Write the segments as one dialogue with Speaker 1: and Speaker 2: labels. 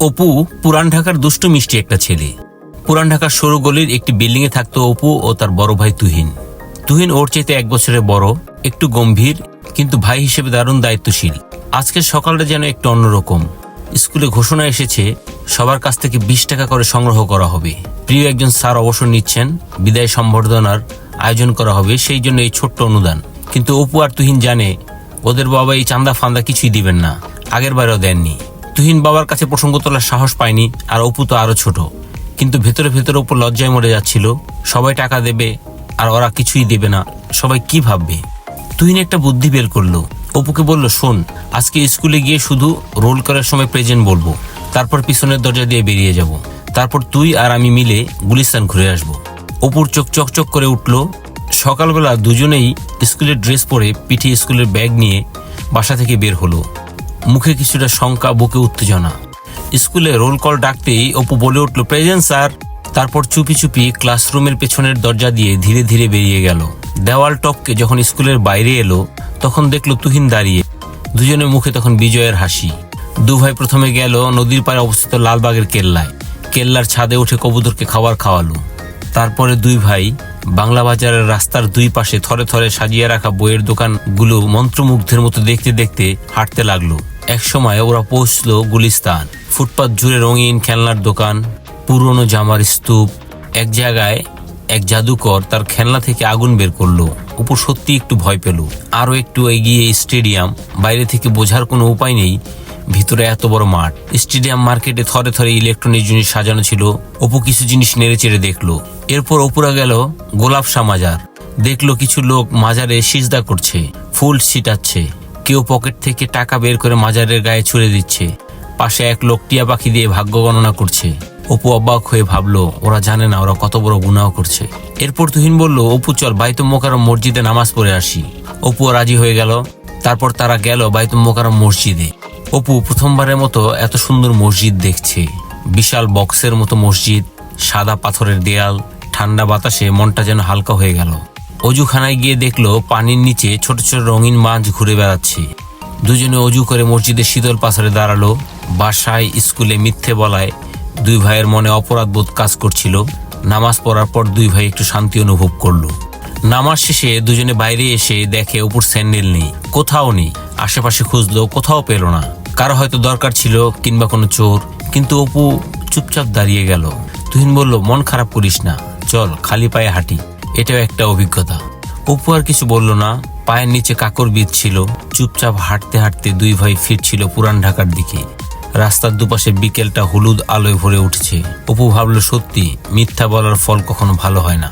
Speaker 1: অপু পুরান ঢাকার দুষ্টু মিষ্টি একটা ছেলে। পুরান ঢাকার সরু গলির একটি বিল্ডিং এ থাকতো অপু ও তার বড় ভাই তুহিন। তুহিন ওর চাইতে এক বছরের বড়, একটু গম্ভীর, কিন্তু ভাই হিসেবে দারুণ দায়িত্বশীল। আজকের সকালটা যেন একটু অন্যরকম। স্কুলে ঘোষণা এসেছে, সবার কাছ থেকে বিশ টাকা করে সংগ্রহ করা হবে। প্রিয় একজন স্যার অবসর নিচ্ছেন, বিদায় সম্বর্ধনার আয়োজন করা হবে, সেই জন্য এই ছোট্ট অনুদান। কিন্তু অপু আর তুহিন জানে, ওদের বাবা এই চান্দা ফান্দা কিছুই দিবেন না। আগের বারেও দেননি। তুহিন বাবার কাছে প্রসঙ্গ তোলার সাহস পায়নি, আর অপু তো আরও ছোট। কিন্তু ভেতরে ভেতরে অপু লজ্জায় মরে যাচ্ছিল, সবাই টাকা দেবে, আর ওরা কিছুই দেবে না, সবাই কি ভাববে? তুহিন একটা বুদ্ধি বের করল, অপুকে বলল, শোন, আজকে স্কুলে গিয়ে শুধু রোল করার সময় প্রেজেন্ট বলব, তারপর পিছনের দরজা দিয়ে বেরিয়ে যাব। তারপর তুই আর আমি মিলে গুলিস্তান ঘুরে আসব। অপুর চোখ চকচক করে উঠল, সকালবেলা দুজনেই স্কুলের ড্রেস পরে পিঠে স্কুলের ব্যাগ নিয়ে বাসা থেকে বের হলো। মুখে কিছুটা শঙ্কা, বুকে উত্তেজনা। স্কুলে রোল কল ডাকতেই অপু বলে উঠল, প্রেজেন্ট স্যার। তারপর চুপি চুপি ক্লাসরুমের পেছনের দরজা দিয়ে ধীরে ধীরে বেরিয়ে গেল। দেওয়াল টপকে যখন স্কুলের বাইরে এলো, তখন দেখল তুহিন দাঁড়িয়ে। দুজনের মুখে তখন বিজয়ের হাসি। দু ভাই প্রথমে গেল নদীর পাড়ে অবস্থিত লালবাগের কেল্লায়। কেল্লার ছাদে উঠে কবুতরকে খাবার খাওয়ালো। তারপরে দুই ভাই বাংলা বাজারের রাস্তার দুই পাশে থরে থরে সাজিয়ে রাখা বইয়ের দোকানগুলো মন্ত্রমুগ্ধের মতো দেখতে দেখতে হাঁটতে লাগল। একসময় ওরা পৌঁছলো গুলিস্তান। ফুটপাত জুড়ে রঙিন খেলনার দোকান, পুরনো জামার স্তূপ, এক জায়গায় এক জাদুকর তার খেলনা থেকে আগুন বের করল। উপর সত্যি একটু ভয় পেল। আরও একটু এগিয়ে স্টেডিয়াম, বাইরে থেকে বোঝার কোনো উপায় নেই। ভিতরে এত বড় মাঠ। স্টেডিয়াম মার্কেটে থরে থরে ইলেকট্রনিক জিনিস সাজানো ছিল। অপু কিছু জিনিস নেড়ে চেড়ে দেখল। এরপর অপুরা গেল গোলাপ মাজার দেখল কিছু লোক মাজারে সিজদা করছে, ফুল ছিটাচ্ছে। কেউ পকেট থেকে টাকা বের করে মাজারের গায়ে ছুড়ে দিচ্ছে। পাশে এক লোক টিয়া পাখি দিয়ে ভাগ্য গণনা করছে। অপু অবাক হয়ে ভাবলো, ওরা জানে না ওরা কত বড় গুনাহ করছে। এরপর তুহিন বলল, অপু, চল বাইতুম মোকারম মসজিদে নামাজ পড়ে আসি। অপু রাজি হয়ে গেল। তারপর তারা গেল বাইতুম মোকারম মসজিদে। অপু প্রথমবারের মতো এত সুন্দর মসজিদ দেখছে। বিশাল বক্সের মতো মসজিদ, সাদা পাথরের দেয়াল, ঠান্ডা বাতাসে মনটা যেন হালকা হয়ে গেল। অজুখানায় গিয়ে দেখল পানির নিচে ছোট ছোট রঙিন মাছ ঘুরে বেড়াচ্ছে। দুজনে অজু করে মসজিদের শীতল পাথরে দাঁড়াল। বাসায় স্কুলে মিথ্যে বলায় দুই ভাইয়ের মনে অপরাধ বোধ কাজ করছিল। নামাজ পড়ার পর দুই ভাই একটু শান্তি অনুভব করল। নামাজ শেষে দুজনে বাইরে এসে দেখে উপর স্যান্ডেল নেই, কোথাও নেই, আশেপাশে খুঁজলো কোথাও পেল না। কারও হয়তো দরকার ছিল কিংবা কোনো চোর, কিন্তু অপু চুপচাপ দাঁড়িয়ে গেল। তুহিন বলল, মন খারাপ করিস না, চল খালি পায়ে হাঁটি। এটাও একটা অভিজ্ঞতা অপু আর কিছু বলল না পায়ের নিচে কাকর বিদ ছিল চুপচাপ হাঁটতে হাঁটতে দুই ভাই ফিরছিল পুরান ঢাকার দিকে রাস্তার দুপাশে বিকেলটা হলুদ আলোয় ভরে উঠছে অপু ভাবল সত্যি মিথ্যা বলার ফল কখনো ভালো হয় না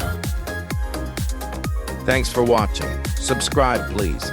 Speaker 2: Thanks for watching. Subscribe, please.